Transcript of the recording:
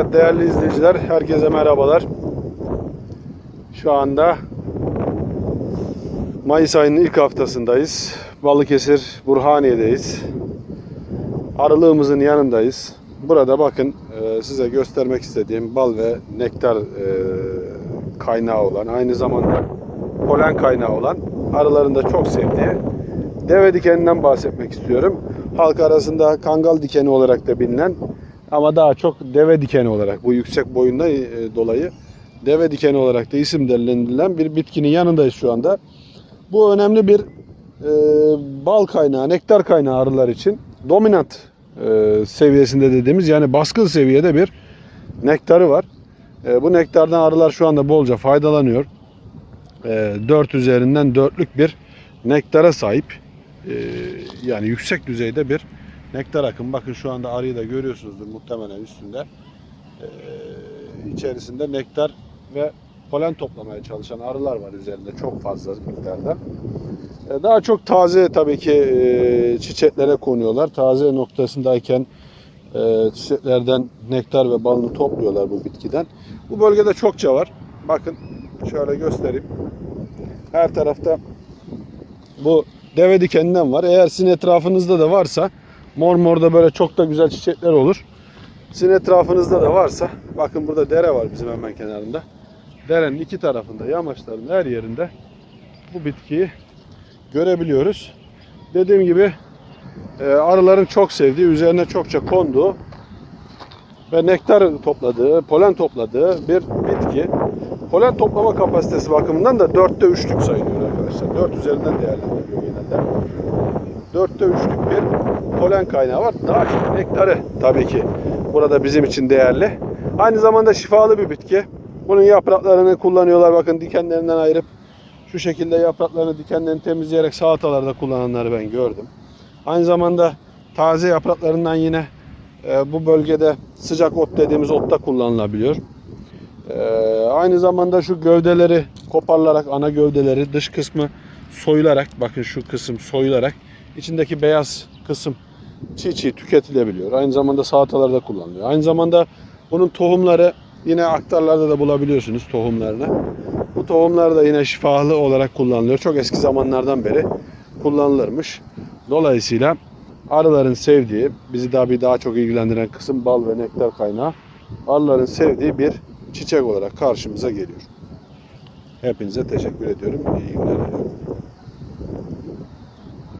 Evet değerli izleyiciler, herkese merhabalar. Şu anda Mayıs ayının ilk haftasındayız. Balıkesir Burhaniye'deyiz. Arılığımızın yanındayız. Burada bakın e, size göstermek istediğim bal ve nektar e, kaynağı olan, aynı zamanda polen kaynağı olan arıların da çok sevdiği deve dikeninden bahsetmek istiyorum. Halk arasında kangal dikeni olarak da bilinen ama daha çok deve dikeni olarak bu yüksek boyundan e, dolayı deve dikeni olarak da isimlendirilen bir bitkinin yanındayız şu anda. Bu önemli bir e, bal kaynağı, nektar kaynağı arılar için dominant e, seviyesinde dediğimiz yani baskın seviyede bir nektarı var. E, bu nektardan arılar şu anda bolca faydalanıyor. E, 4 üzerinden 4'lük bir nektara sahip. E, yani yüksek düzeyde bir nektar akım. Bakın şu anda arıyı da görüyorsunuzdur muhtemelen üstünde. E, içerisinde nektar ve polen toplamaya çalışan arılar var üzerinde çok fazla miktarda. E, Daha çok taze tabii ki e, çiçeklere konuyorlar. Taze noktasındayken e, çiçeklerden nektar ve balını topluyorlar bu bitkiden. Bu bölgede çokça var. Bakın şöyle göstereyim. Her tarafta bu deve dikeninden var. Eğer sizin etrafınızda da varsa mor mor da böyle çok da güzel çiçekler olur. Sizin etrafınızda da varsa bakın burada dere var bizim hemen kenarında. Derenin iki tarafında, yamaçların her yerinde bu bitkiyi görebiliyoruz. Dediğim gibi e, arıların çok sevdiği, üzerine çokça konduğu ve nektar topladığı, polen topladığı bir bitki. Polen toplama kapasitesi bakımından da 4'te 3'lük sayılıyor arkadaşlar. 4 üzerinden değerlendiriliyor genelde. 4'te 3'lük bir polen kaynağı var. Daha çok nektarı tabii ki burada bizim için değerli. Aynı zamanda şifalı bir bitki. Bunun yapraklarını kullanıyorlar. Bakın dikenlerinden ayırıp şu şekilde yapraklarını, dikenlerini temizleyerek salatalarda kullananları ben gördüm. Aynı zamanda taze yapraklarından yine e, bu bölgede sıcak ot dediğimiz otta kullanılabiliyor. E, aynı zamanda şu gövdeleri koparılarak, ana gövdeleri dış kısmı soyularak, bakın şu kısım soyularak içindeki beyaz kısım çiğ çiğ tüketilebiliyor. Aynı zamanda salatalarda kullanılıyor. Aynı zamanda bunun tohumları yine aktarlarda da bulabiliyorsunuz tohumlarını. Bu tohumlar da yine şifalı olarak kullanılıyor. Çok eski zamanlardan beri kullanılırmış. Dolayısıyla arıların sevdiği, bizi daha bir daha çok ilgilendiren kısım bal ve nektar kaynağı. Arıların sevdiği bir çiçek olarak karşımıza geliyor. Hepinize teşekkür ediyorum. İyi günler.